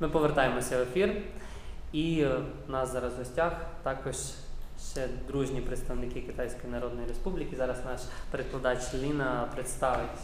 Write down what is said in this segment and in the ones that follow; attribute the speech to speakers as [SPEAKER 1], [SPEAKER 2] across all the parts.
[SPEAKER 1] Ми повертаємося в ефір, і е, у нас зараз в гостях також ще дружні представники Китайської Народної Республіки. Зараз наш перекладач Ліна представить,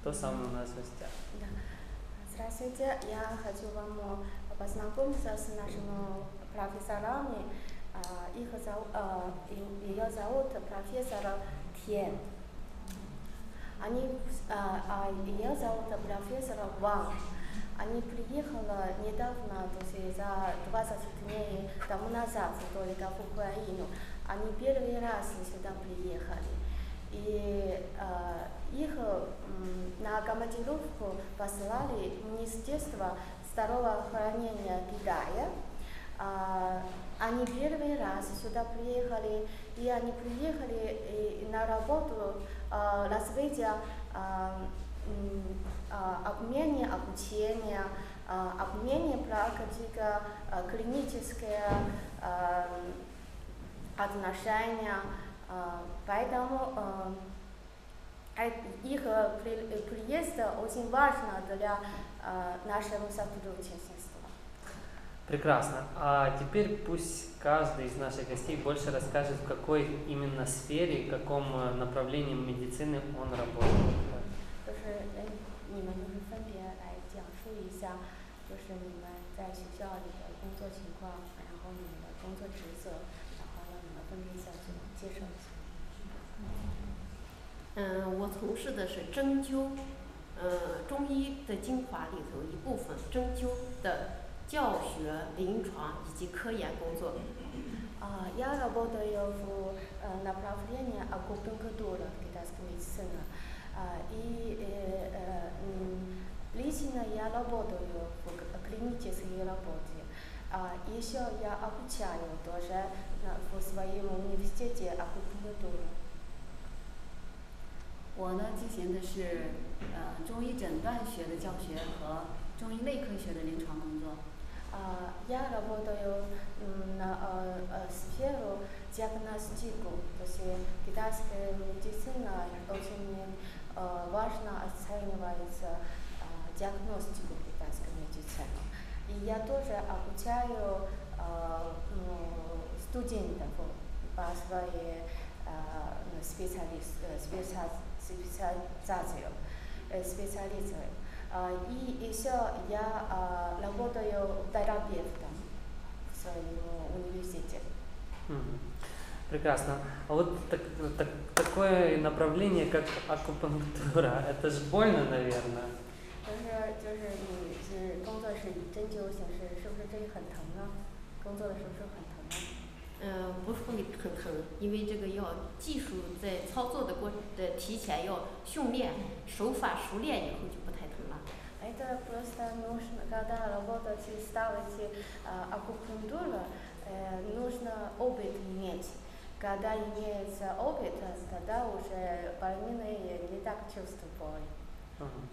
[SPEAKER 1] хто саме у нас в гостях.
[SPEAKER 2] Да. Здравствуйте, я хочу вам э, познакомиться с нашими профессорами. А, Их зовут, а, и- ее зовут профессор Тен. Они, а, а ее зовут профессор Ван. Они приехали недавно, то есть за 20 дней тому назад только в Украину. Они первый раз сюда приехали. И э, их м, на командировку послали Министерство здравоохранения Китая. А, они первый раз сюда приехали, и они приехали и на работу развития а, м, а, обмене обучения, а, обмене практика, а, клиническое а, отношения. А, Поэтому а, их э, э, приезд очень важно для а, нашего сотрудничества.
[SPEAKER 1] Прекрасно. А теперь пусть каждый из наших гостей больше расскажет, в какой именно сфере, в каком э, направлении медицины он работает.
[SPEAKER 2] 就是你们在学校里的工作情况，然后你们的工作职责，然后让你们分别一下去介绍一下。
[SPEAKER 3] 嗯，我从事的是针灸，呃，中医的精华里头一部分，针灸的教学、临床以及科研工作。
[SPEAKER 2] А, Я работаю в э, направлении акупунктура китайской медицины. А, И э, э, м, лично я работаю в к- клинической работе. А еще я обучаю тоже на- в своем университете акупунктуру.
[SPEAKER 4] 我呢进行的是呃中医诊断学的教学和中医内科学的临床工作。
[SPEAKER 2] А, Я работаю м, на э, э, сферу диагностику, то есть китайская медицина очень э, важно оценивается э, Диагностику китайской медицины. И я тоже обучаю э, ну, студентов по своей э, специалист, э, специа- специализации, э, специализации. А, И еще я а, работаю терапевтом в своем университете.
[SPEAKER 1] Прекрасно. А вот так- так- такое направление, как акупунктура, это же больно, наверное.
[SPEAKER 2] 就是就是你是工作是以针灸形式，是不是这里很疼呢？工作的时候是不是很疼呢？
[SPEAKER 3] 呃，不会很疼，因为这个要技术在操作的过的提前要训练，手法熟练以后就不太疼了。
[SPEAKER 2] Это просто нужно, когда работать и ставить а, акупунктуру, э, нужно опыт иметь. Когда имеется опыт, тогда уже больные не так чувствуют боль.
[SPEAKER 1] Мгм.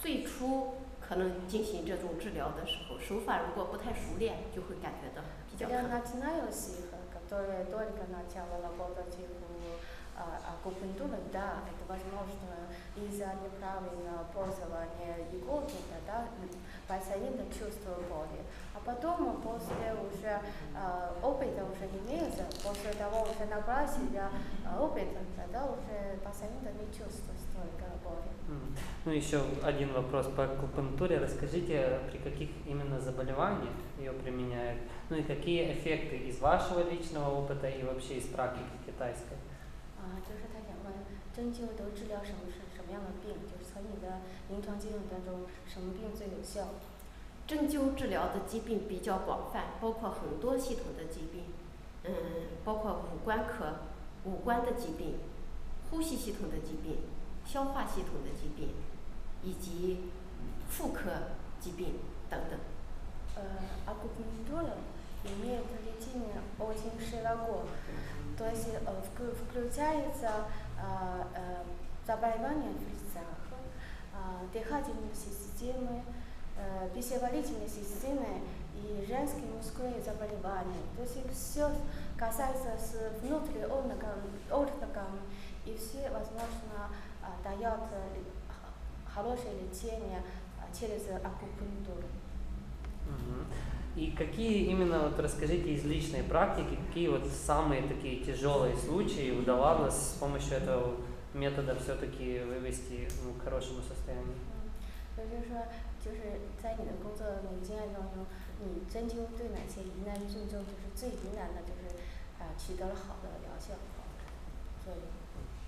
[SPEAKER 3] 最初可能进行这种治疗的时候，手法如果不太熟练，就会感觉到比较
[SPEAKER 2] Для
[SPEAKER 3] 疼。
[SPEAKER 2] начинающих, которые только начало работать в а, акупунктуре, да, это возможно из-за неправильного пользования иголки, тогда пациент чувствует боли. А потом, после уже а, опыта уже имеется, после того уже набрал себя а, опыта, тогда уже пациент не чувствует столько боли.
[SPEAKER 1] М. Ну, еще один вопрос по акупунктуре. Расскажите, при каких именно заболеваниях ее применяют? Ну и какие эффекты из вашего личного опыта и вообще из практики китайской?
[SPEAKER 2] 啊，就是他想问针灸都治疗什么是什么样的病？就是从你的临床经验当中，什么病最有效？
[SPEAKER 3] 针灸治疗的疾病比较广泛，包括很多系统的疾病，嗯，包括五官科、五官的疾病、 呼吸系统的疾病、消化系统的疾病，以及妇科疾病等等。
[SPEAKER 2] э, акупунктура имеет лечение очень широко. То есть э, вк- включается а, э, заболевания в лицах, а, дыхательной системы, э, пищеварительной системы и женские мужские заболевания. То есть все касается с внутриорганов органов, и все, возможно, а, дает э, ли- х- хорошее лечение а, через акупунктуру.
[SPEAKER 1] Мгм. И какие именно, вот расскажите из личной практики, какие вот самые такие тяжелые случаи удавалось с помощью этого метода все-таки вывести ну, к хорошему состоянию?
[SPEAKER 2] 嗯，也就是说，就是在你的工作你经验当中，你针灸对哪些疑难症症就是最疑难的，就是啊、取得了好的疗效，好的作用。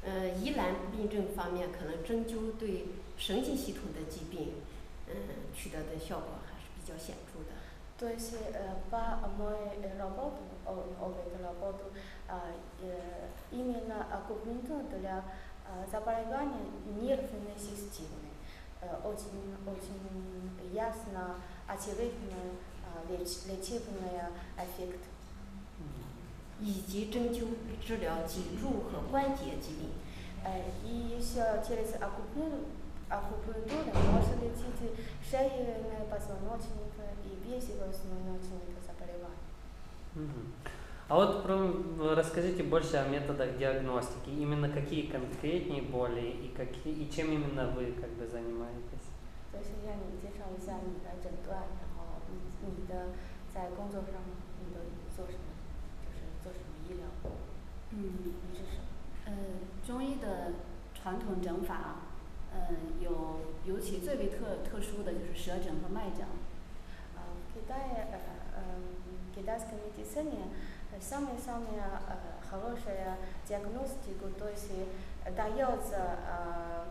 [SPEAKER 3] 呃，疑难病症方面，可能针灸对神经系统的疾病，嗯，取得的效果还是比较显着的。
[SPEAKER 2] То есть э, по моей э, работе, о- об эту работу, а, э, именно акупунктура для а, заболевания нервной системы э, очень, очень ясно, очевидно а, леч- лечебный эффект.
[SPEAKER 3] 以及针灸治疗颈柱和关节疾病。
[SPEAKER 2] Э, И еще через акупунктуру, акупунктуру можно лечить шейный позвоночник и весь позвоночник заболеваний.
[SPEAKER 1] Мгм. А вот про- расскажите больше о методах диагностики. Именно какие конкретнее боли и, какие, и чем именно вы как бы занимаетесь?
[SPEAKER 2] 就是让你介绍一下你的诊断，然后你你的在工作上你的做什么，就是 做什么医疗，
[SPEAKER 4] 嗯，
[SPEAKER 2] 你是什么？
[SPEAKER 4] 呃，中医的传统整法，呃，有尤其最为特特殊的就是舌诊和脉诊。
[SPEAKER 2] А, В Китае э, э, в китайской медицине э, самая-самая э, хорошая диагностика, то есть э, дается э,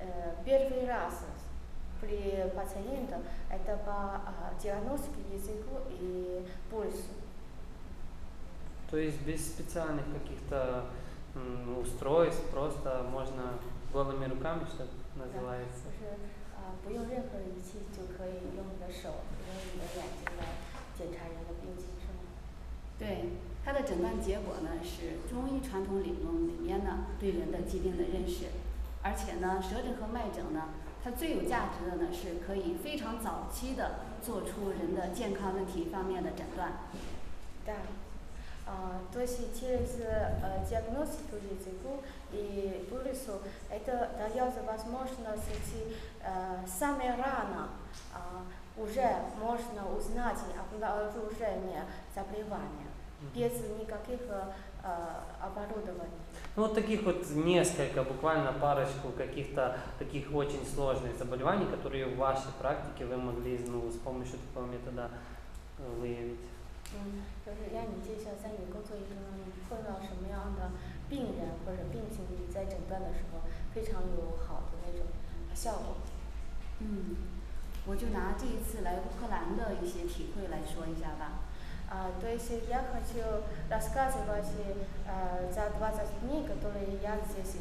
[SPEAKER 2] э, первый раз при пациенте, это по э, диагностике языку и пульсу.
[SPEAKER 1] То есть без специальных каких-то м, устройств, просто можно голыми руками, что называется.
[SPEAKER 2] 就是啊、不用任何仪器就可以用你的手，用你的眼睛来检查人的病情，是吗？
[SPEAKER 4] 对，它的诊断结果呢是中医传统理论里面呢对人的疾病的认识，而且呢舌诊和脉诊呢，它最有价值的呢是可以非常早期的做出人的健康问题方面的诊断。
[SPEAKER 2] Да. А, то есть через э, диагностику языку и пульсу это дает возможность э, самое рано а, уже можно узнать обнаружение заболевания без никаких э, оборудований.
[SPEAKER 1] Ну вот таких вот несколько, буквально парочку каких-то таких очень сложных заболеваний, которые в вашей практике вы могли ну, с помощью такого метода выявить.
[SPEAKER 2] 嗯，就是让你介绍在你工作一中你碰到什么样的病人或者病情，你在诊断的时候非常有好的那种效果。
[SPEAKER 4] 嗯，我就拿这一次来乌克兰的一些体会来说一下吧。
[SPEAKER 2] А, то есть я хочу рассказывать а, за 20 дней, которые я здесь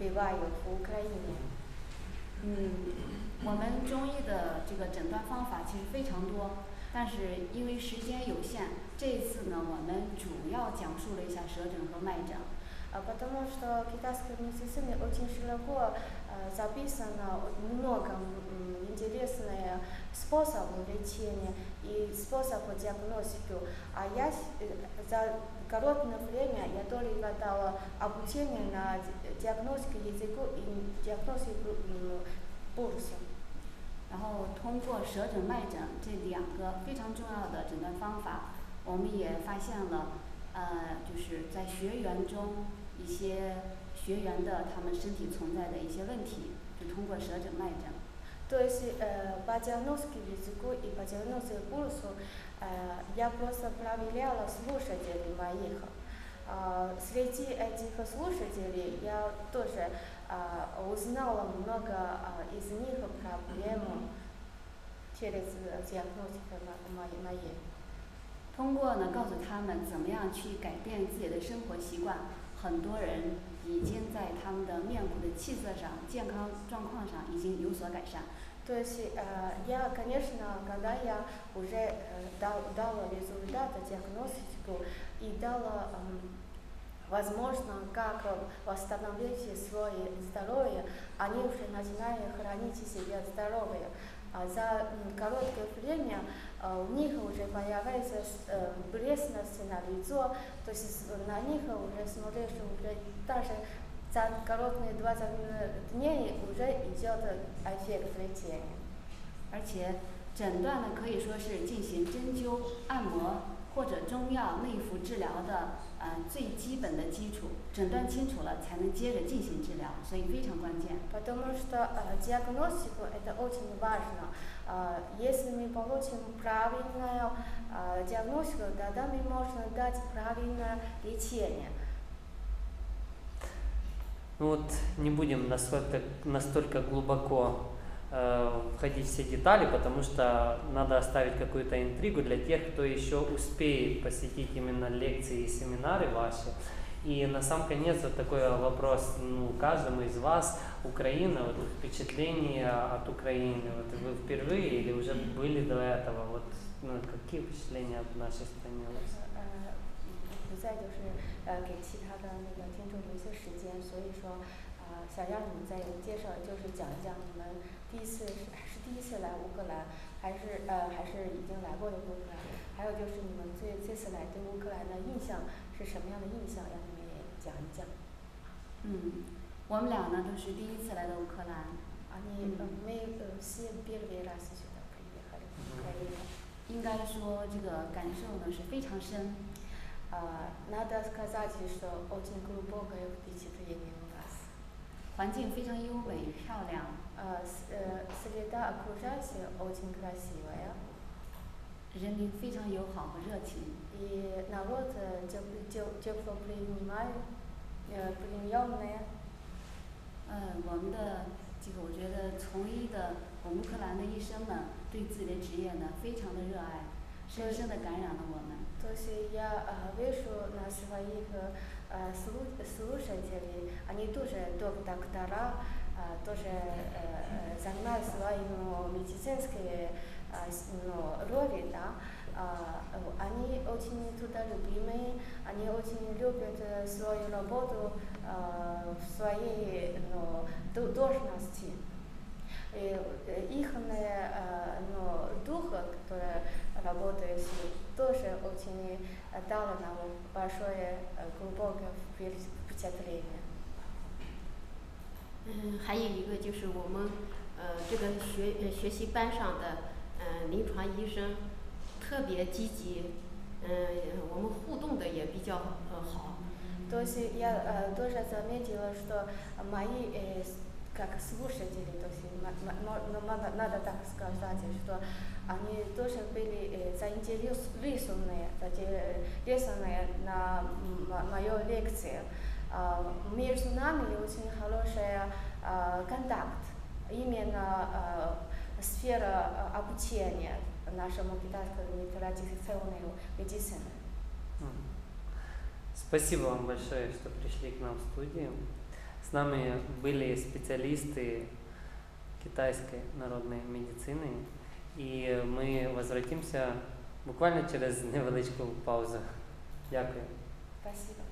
[SPEAKER 2] бываю в Украине.
[SPEAKER 4] 嗯，我们中医的这个诊断方法其实非常多， 但是因为时间有限，这一次呢，我们主要讲述了一下舌诊和脉诊。
[SPEAKER 2] А потому что в китайской медицине очень широко а, записано много м, интересных способов лечения и способов диагностики. А я с- э, за короткое время я только дала обучение на ди- диагностику языку и диагностику м, пульса.
[SPEAKER 4] 然后通过舌诊、脉诊这两个非常重要的诊断方法，我们也发现了，呃，就是在学员中一些学员的他们身体存在的一些问题，就通过舌诊、脉诊。
[SPEAKER 2] То есть э, по диагностике языку и по диагностике пульсу э, я просто проверяла слушателей моих. А, среди этих слушателей я тоже а, узнала много а, из них проблем через диагностику мо- моей. моей.
[SPEAKER 4] 通过呢，告诉他们怎么样去改变自己的生活习惯，很多人已经在他们的面部的气色上、健康状况上已经有所改善。
[SPEAKER 2] То есть э, я, конечно, когда я уже э, дал, дала результат диагностику и дала эм, возможно, как восстановить свое здоровье, они уже начинают хранить себя здоровье. А за м, короткое время э, у них уже появляется с- э, бледность на лицо, то есть с- на них уже смотришь, уже даже за короткие 20 дней уже идет эффект лечения.
[SPEAKER 4] 而且 诊断呢可以说是进行针灸、按摩或者中药内服治疗的 呃最基本的基础。诊断清楚了，才能接着进行治疗，所以非常关键。
[SPEAKER 2] Потому что э, диагностику это очень важно. Э, Если мы получим правильную э, диагностику, тогда мы можем дать правильное лечение.
[SPEAKER 1] Ну вот не будем настолько, настолько глубоко э, входить в все детали, потому что надо оставить какую-то интригу для тех, кто еще успеет посетить именно лекции и семинары ваши. И на сам конец вот такой вопрос ну, каждому из вас, Украина, вот впечатления от Украины, вот вы впервые или уже были до этого, вот ну, какие впечатления от нашей стране у вас?
[SPEAKER 2] 呃，不再就是呃给其他的那个听众留一些时间，所以说呃想让你们再有介绍，就是讲一讲你们 第一次是还是第一次来乌克兰，还是呃还是已经来过的乌克兰，还有就是你们这这次来对乌克兰的印象是什么样的印象，让你们也讲一讲。
[SPEAKER 4] 嗯，我们俩呢都是第一次来到乌克兰，
[SPEAKER 2] Они
[SPEAKER 4] Мгм.
[SPEAKER 2] э, мы э, все первый раз сюда приехали в Украину.
[SPEAKER 4] 应该说这个感受呢是非常深。
[SPEAKER 2] А, Надо сказать, что очень глубокое впечатление у нас.
[SPEAKER 4] 环境非常优美漂亮，
[SPEAKER 2] А, с- э, Среда окружающая очень красивая.
[SPEAKER 4] 人民非常友好和热情。
[SPEAKER 2] И народ э, теп- теп- тепло принимает, э, приемные.
[SPEAKER 4] 呃，我们的这个我觉得从医的我们乌克兰的医生们对自己的职业呢非常的热爱，深深的感染了我们。
[SPEAKER 2] То есть я э, вижу на своих э, слу- слушателей, они тоже док- доктора, э, Тоже э, э, занимают свои ну, медицинские э, с- ну, роли, да. А, Они очень трудолюбимые, они очень любят э, свою работу в своей ну, должности. И э, их ну, дух, который работает, тоже очень дало нам большое глубокое впе- впечатление.
[SPEAKER 3] 嗯，还有一个就是我们呃这个学呃学习班上的呃临床医生特别积极，嗯、我们互动的也比较呃好。
[SPEAKER 2] То есть я э, тоже заметила, что мои э, с- как слушатели, то есть м- м- мо- ну, надо, надо так сказать, что они тоже были э, заинтересованы, заинтересованы на м- мою лекцию. А, Между нами очень хороший а, контакт, именно а, сфера обучения нашему китайскому традиционной медицины.
[SPEAKER 1] Спасибо вам большое, что пришли к нам в студию. С нами были специалисты китайской народной медицины, и ми возвратимся буквально через невеличку паузу. Дякую.
[SPEAKER 2] Спасибо.